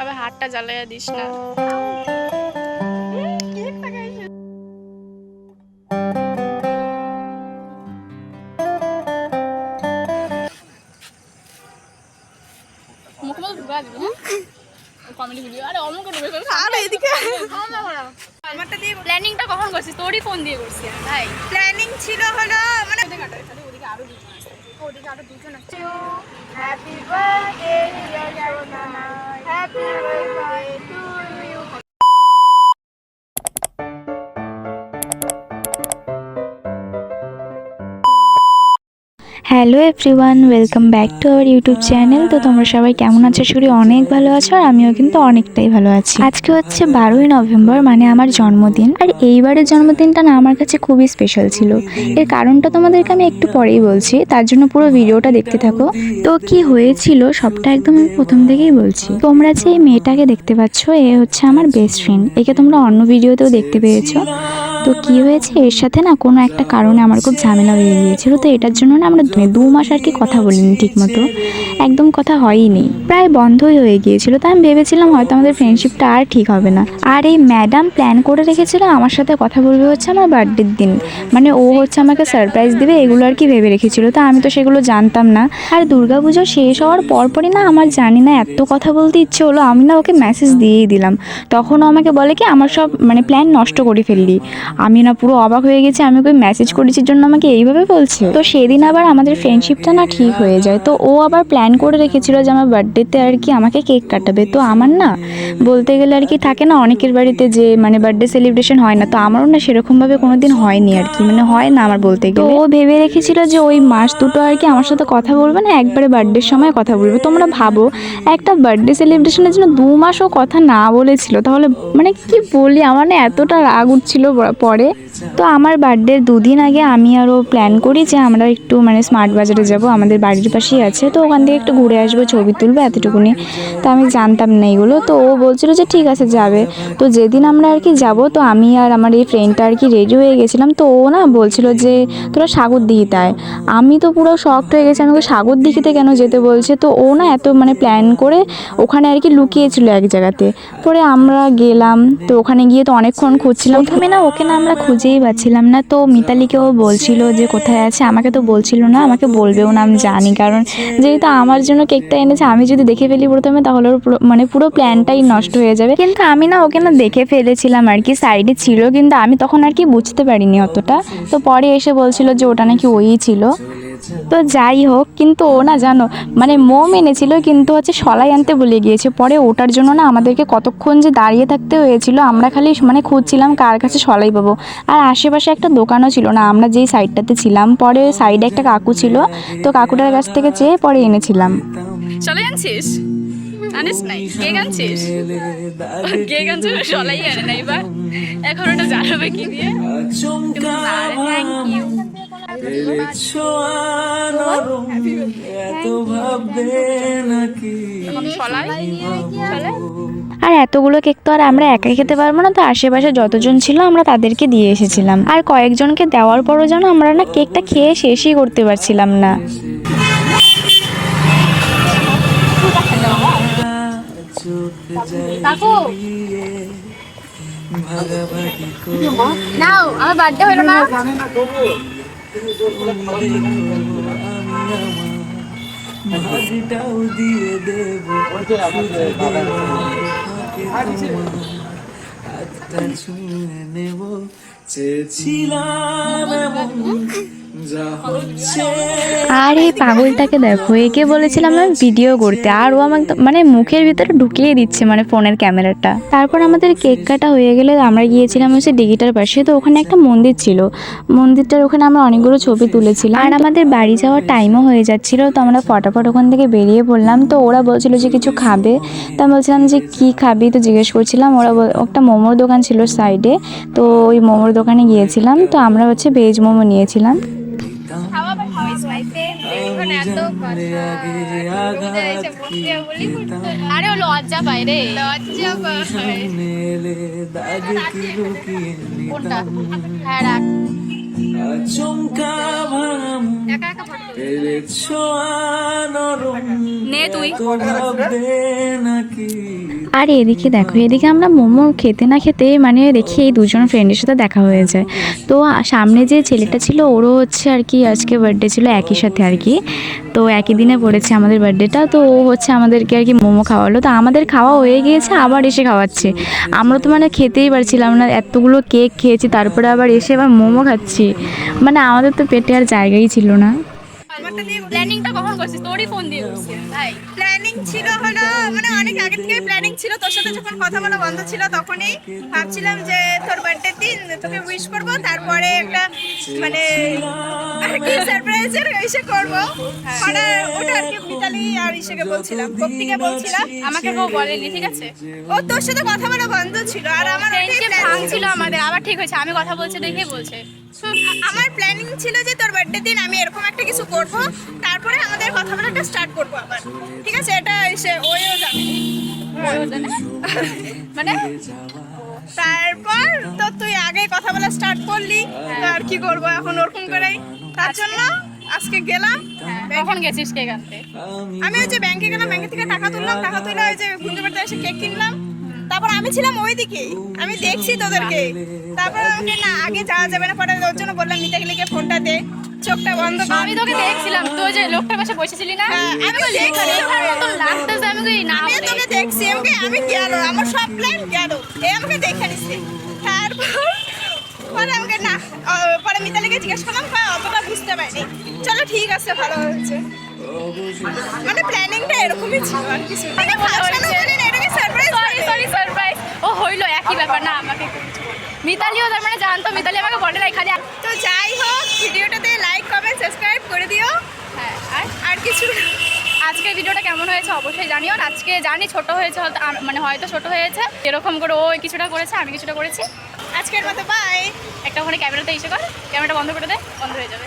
আবার হাতটা জ্বালাইয়া দিস না। মুখে মতো ঢুকা দিবি কমেডি ভিডিও আরে অমুক ঢুকে আর এদিকে। প্ল্যানিংটা কখন করছিস? তোরই ফোন দিয়ে করছি আমি, ভাই প্ল্যানিং ছিল হলো মানে আরও আছে ওদিকে আরও দুজন আছে। Happy birthday happy birthday to hello everyone, welcome back to our YouTube channel. তো তোমরা সবাই কেমন আছো? শুরু অনেক ভালো আছো আর আমিও কিন্তু অনেকটাই ভালো আছি। আজকে হচ্ছে বারোই নভেম্বর মানে আমার জন্মদিন। আর এইবারের জন্মদিনটা না আমার কাছে খুবই স্পেশাল ছিল। এর কারণটা তোমাদেরকে আমি একটু পরেই বলছি। তার জন্য পুরো ভিডিওটা দেখতে থাকো। তো কি হয়েছিল সবটা একদম প্রথম থেকেই বলছি। তোমরা যে এই মেয়েটাকে দেখতে পাচ্ছ, এ হচ্ছে আমার বেস্ট ফ্রেন্ড একে তোমরা অন্য ভিডিওতেও দেখতে পেয়েছ। তো কি হয়েছে? এর সাথে না কোনো একটা কারণে আমার খুব ঝামেলা হয়ে গিয়েছিল, তো এটার জন্য না আমরা দু- মাস আর কি কথা বলিনি ঠিক মতো একদম কথা হয়ই নেই প্রায় বন্ধই হয়ে গিয়েছিল, তো আমি ভেবেছিলাম হয়তো আমাদের ফ্রেন্ডশিপটা আর ঠিক হবে না। আর এই ম্যাডাম প্ল্যান করে রেখেছিল আমার সাথে কথা বলবে হচ্ছে আমার বার্থডের দিন। মানে ও হচ্ছে আমাকে সারপ্রাইজ দেবে, এগুলো আর কি ভেবে রেখেছিল, তো আমি তো সেগুলো জানতাম না। আর দুর্গাপুজো শেষ হওয়ার পরপরই না আমার জানি না এত কথা বলতে ইচ্ছে হলো, আমি না ওকে মেসেজ দিয়েই দিলাম। তখন আমাকে বলে কি, আমার সব মানে প্ল্যান নষ্ট করে ফেললি। আমি না পুরো অবাক হয়ে গেছি আমি ওকে মেসেজ করেছি জন্য আমাকে এইভাবে বলছে? তো সেদিন আবার আমাদের ফ্রেন্ডশিপটা না ঠিক হয়ে যায়। তো ও আবার প্ল্যান করে রেখেছিল যে আমার বার্থডেতে আর কি আমাকে কেক কাটাবে। তো আমার না বলতে গেলে আর কি থাকে না অনেকের বাড়িতে যে মানে বার্থডে সেলিব্রেশন হয় না। তো আমারও না সেরকমভাবে কোনো দিন হয়নি আর কি। মানে হয় না আমার বলতে গেলে। ও ভেবে রেখেছিল যে ওই মাস দুটো আর কি আমার সাথে কথা বলবে না একবারে বার্থডের সময় কথা বলবে। তোমরা ভাবো একটা বার্থডে সেলিব্রেশনের জন্য দু মাসও কথা না বলেছিল। তাহলে মানে কি বলি? আমার না এতটা রাগ উঠছিল পরে। তো আমার বার্থডের দুদিন আগে আমি আরও প্ল্যান করি যে আমরা একটু মানে স্মার্ট বাজারে যাব, আমাদের বাড়ির পাশেই আছে। তো ওখান থেকে একটু ঘুরে আসব, ছবি তুলবো এতটুকুনি। তো আমি জানতাম না এগুলো। তো ও বলছিল যে ঠিক আছে যাবে। তো যেদিন আমরা আর কি যাব, তো আমি আর আমার এই ফ্রেন্ডটা আর কি রেডি হয়ে গেছিলাম। তো ও না বলছিল যে তোরা সাগর দিঘিতে আয়। আমি তো পুরো শক্ট হয়ে গেছি। আমাকে সাগর দিঘিতে কেন যেতে বলছে? তো ও না এত মানে প্ল্যান করে ওখানে আর কি লুকিয়েছিল এক জায়গাতে। পরে আমরা গেলাম। তো ওখানে গিয়ে তো অনেকক্ষণ খুঁজছিলাম। প্রথমে না ওকে না আমরা খুঁজেই পাচ্ছিলাম না। তো মিতালিকেও বলছিল যে, কোথায় আছে? আমাকে তো বলছিল না, আমাকে বলবেও না, আমি জানি। কারণ যেহেতু আমার জন্য কেকটা এনেছে, আমি যদি দেখে ফেলি প্রথমে, তাহলে ওর মানে পুরো প্ল্যানটাই নষ্ট হয়ে যাবে। কিন্তু আমি না ওকে না দেখে ফেলেছিলাম আর কি সাইডে ছিল। কিন্তু আমি তখন আর কি বুঝতে পারিনি অতটা। তো পরে এসে বলছিল যে, ওটা নাকি ওই ছিল। তো যাই হোক কিন্তু ও না জানো মানে মোম এনেছিল কিন্তু হচ্ছে সলাই আনতে ভুলে গিয়েছে। পরে ওটার জন্য না আমাদেরকে কতক্ষণ যে দাঁড়িয়ে থাকতে হয়েছিল আমরা খালি মানে খুঁজছিলাম কার কাছে সলাই পাবো। আর আশেপাশে একটা দোকানও ছিল না আমরা যেই সাইডটাতে ছিলাম পরে সাইডে একটা কাকু ছিল তো কাকুটার কাছ থেকে চেয়ে পরে এনেছিলাম। আনছিস? আনিস নাই? আনছিস? আনছিস? সলাই আনে নাই বা? এখন ওটা জানাবে কি দিয়ে? আর এতগুলো কেক তো আর আমরা একাই খেতে পারব না তো আশেপাশে যতজন ছিল আমরা তাদেরকে দিয়ে এসেছিলাম। আর কয়েকজনকে দেওয়ার পরও যেন আমরা না কেকটা খেয়ে শেষই করতে পারছিলাম না। নাও আমার বার্থডে হলো না? ভাগটাও দিয়ে দেব হাতটা ছুঁয়ে নেব এমন আর এই পাগলটাকে দেখো, একে বলেছিলাম আমি ভিডিও করতে, আর ও আমাকে মানে মুখের ভিতরে ঢুকিয়ে দিচ্ছে মানে ফোনের ক্যামেরাটা। তারপর আমাদের কেক কাটা হয়ে গেলে আমরা গিয়েছিলাম হচ্ছে ডিগিটার পাশে তো ওখানে একটা মন্দির ছিল। মন্দিরটার ওখানে আমরা অনেকগুলো ছবি তুলেছিলাম। আর আমাদের বাড়ি যাওয়ার টাইমও হয়ে যাচ্ছিল, তো আমরা ফটাফট ওখান থেকে বেরিয়ে পড়লাম। তো ওরা বলছিল যে কিছু খাবে, তো আমি বলছিলাম যে কি খাবি? তো জিজ্ঞেস করছিলাম, ওরা একটা মোমোর দোকান ছিল সাইডে তো ওই মোমোর দোকানে গিয়েছিলাম তো আমরা হচ্ছে ভেজ মোমো নিয়েছিলাম। আরে লজ্জা পায় রে লজ্জা পায় মেলে দাগ কি লুকিয়ে কোনটা হ্যাঁ রাখ আচমকা ভাঙাম একা আর এদিকে দেখো, এদিকে আমরা মোমো খেতে না খেতে মানে দেখি এই দুজন ফ্রেন্ডের সাথে দেখা হয়ে যায়। তো সামনে যে ছেলেটা ছিল, ওরও হচ্ছে আর কি আজকে বার্থডে ছিল একই সাথে আর কি। তো একই দিনে পড়েছে আমাদের বার্থডেটা তো ও হচ্ছে আমাদেরকে আর কি মোমো খাওয়ালো। তো আমাদের খাওয়া হয়ে গিয়েছে, আবার এসে খাওয়াচ্ছে। আমরা তো মানে খেতেই পারছিলাম না, এতগুলো কেক খেয়েছি, তারপরে আবার এসে আবার মোমো খাচ্ছি। মানে আমাদের তো পেটে আর জায়গাই ছিল না। প্ল্যানিংটা কখন করছিস? তোরই ফোন দিয়ে ভাই প্ল্যানিং ছিল হলো মানে অনেক আগে থেকে প্ল্যানিং ছিল। তোর সাথে যখন কথা বলা বন্ধ ছিল তখনই ভাবছিলাম যে তোর বার্থডে দিন, তোকে উইশ করব। তারপরে একটা মানে আর কি সারপ্রাইজের ইসে করব। মানে ওটা আর কি মিতালি আর ইসেকে বলছিলাম বলছিলাম। আমাকে কেউ বলেনি ঠিক আছে? ও তোর সাথে কথা বলা বন্ধ ছিল আর আমার ওটাই ছিল। আমাদের আবার ঠিক হয়েছে আমি কথা বলছি দেখে বলছে। আমার প্ল্যানিং ছিল যে তোর বার্থডে দিন আমি এরকম একটা কিছু করব তারপরে আমাদের কথা বলাটা স্টার্ট করব আবার। ঠিক আছে? এটা এসে ওইও জানে। মানে? তারপর তো তুই আগে কথা বলা স্টার্ট করলি আর কি করব এখন ওরকম করেই? তার জন্য আজকে গেলাম। কখন গেছিস কেক আনতে? আমি ওই যে ব্যাংকে গেলাম ব্যাংকে থেকে টাকা তুললাম টাকা তুলে ওই যে গুঞ্জু বাড়িতে এসে কেক কিনলাম। তারপর আমি ছিলাম ওইদিকে। আমি দেখছি তোদেরকে। তারপর আমাকে না আগে যাওয়া যাবে না পরে ওর জন্য বললাম নিতে গেলে ফোনটা দে। চোখটা বন্ধ আমি তোকে দেখছিলাম তুই যে লোকটার পাশে বসেছিলি না? হ্যাঁ, আমি দেখছি। লেখার মতো লাগতেছে আমি কই না আমি তোকে দেখছি আমাকে আমি গেল আমার সব প্ল্যান গেল। এ আমাকে দেখে নিচ্ছে তারপর পরে আমাকে না পরে মিতালিকে জিজ্ঞেস করলাম কয় অতটা বুঝতে পারিনি। চলো ঠিক আছে ভালো হয়েছে। মানে প্ল্যানিংটা এরকমই ছিল আর কিছু না। মানে এটাকে সারপ্রাইজ সরি সরি সারপ্রাইজ ও হইল একই ব্যাপার না আমাকে মিতালিও তার মানে জানতো মিতালি আমাকে বলে নাই খালি তো যাই হোক ভিডিওটাতে লাইক কমেন্ট সাবস্ক্রাইব করে দিও। হ্যাঁ আর? আর কিছু না। আজকের ভিডিওটা কেমন হয়েছে অবশ্যই জানিও। আজকে জানি ছোট হয়েছে হয়তো মানে হয়তো ছোট হয়েছে। এরকম করে ও কিছুটা করেছে আমি কিছুটা করেছি। আজকের মতো বাই একটা ওখানে ক্যামেরাতে এসে কর ক্যামেরাটা বন্ধ করে দে, বন্ধ হয়ে যাবে।